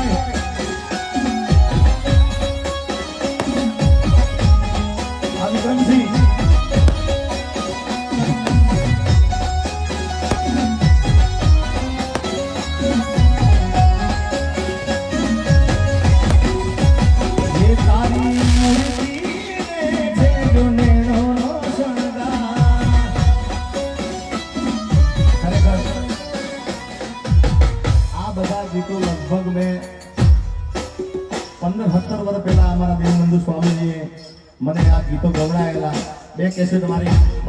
নয়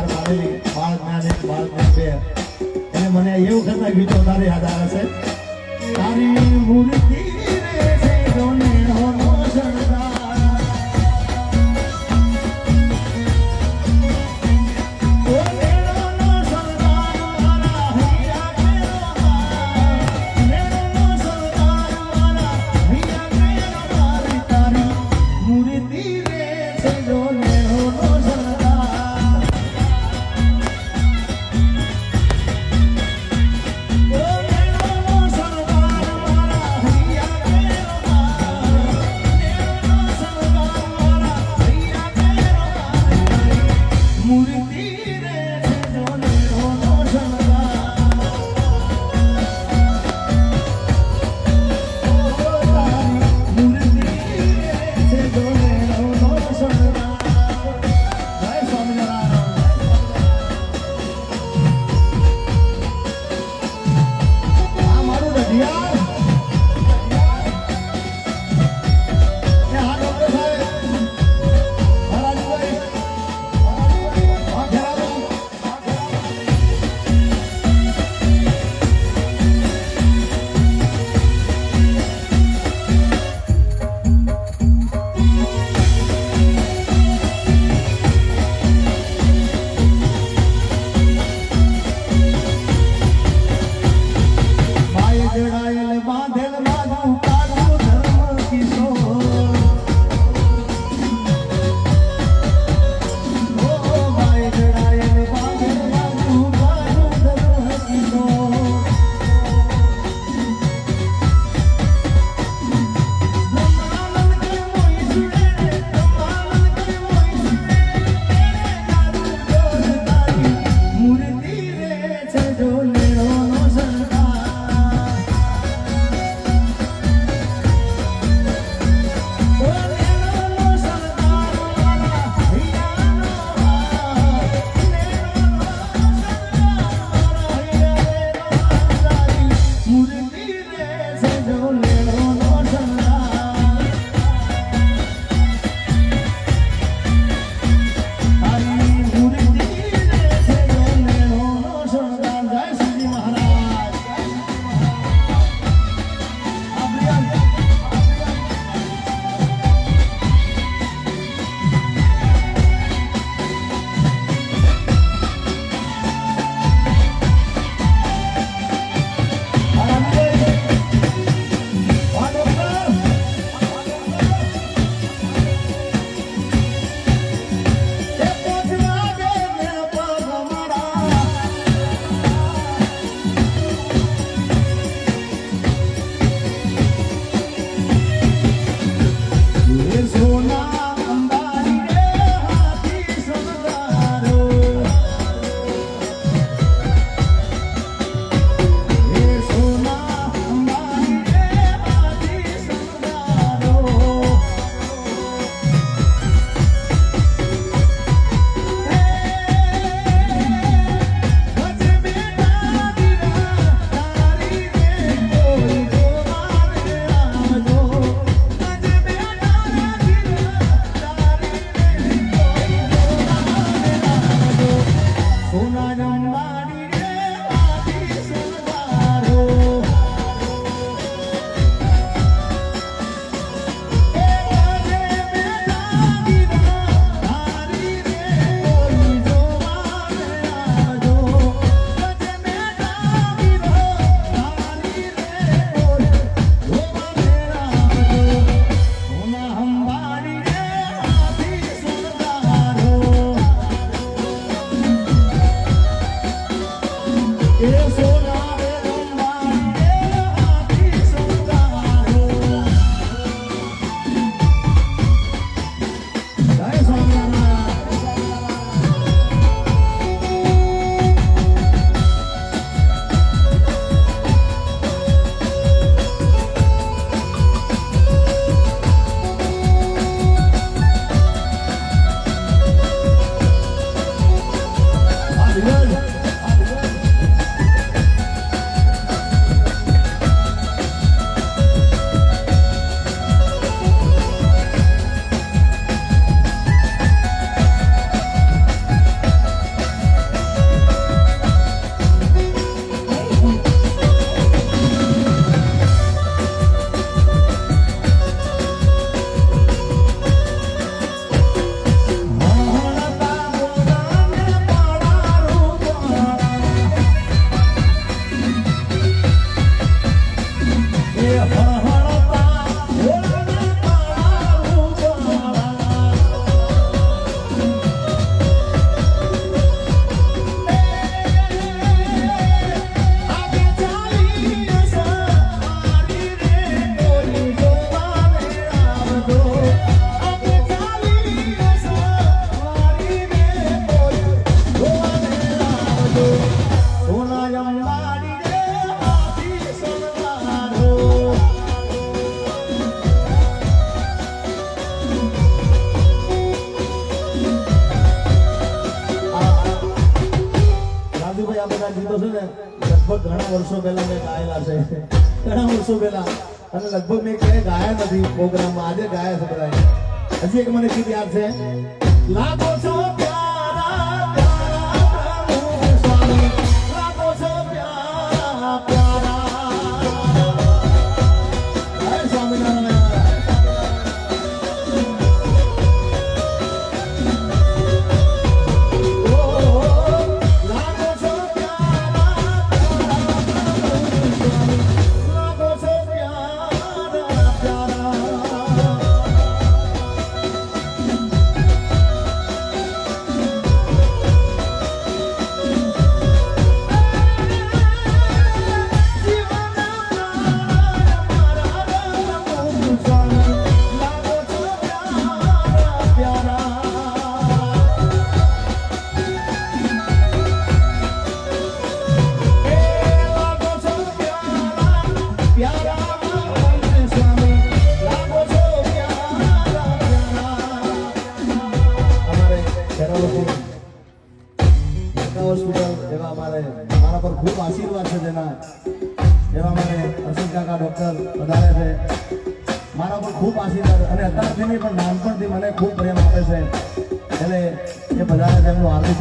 પાર પાડેલી બાળ જ્ઞાન એક બાળ જ્ઞાન મને એવું કરતા ગીતો તારી યાદ આવે તારી મૂર્તિ વર્ષો પહેલા મેં ગાયેલા છે. ઘણા વર્ષો પહેલા. અને લગભગ મેં ક્યાંય ગાયા નથી પ્રોગ્રામમાં. આજે ગાયા છે બધા હજી એક મને ગીત યાદ છે. લાગો હોસ્પિટલ એવા અમારે મારા પર ખૂબ આશીર્વાદ છે તેના એવા મારે કાકા ડોક્ટર વધારે છે. મારા પર ખૂબ આશીર્વાદ અને અત્યારથી પણ નાનપણથી મને ખૂબ પ્રેમ આપે છે. એટલે એ બધા તેમનું હાર્દિક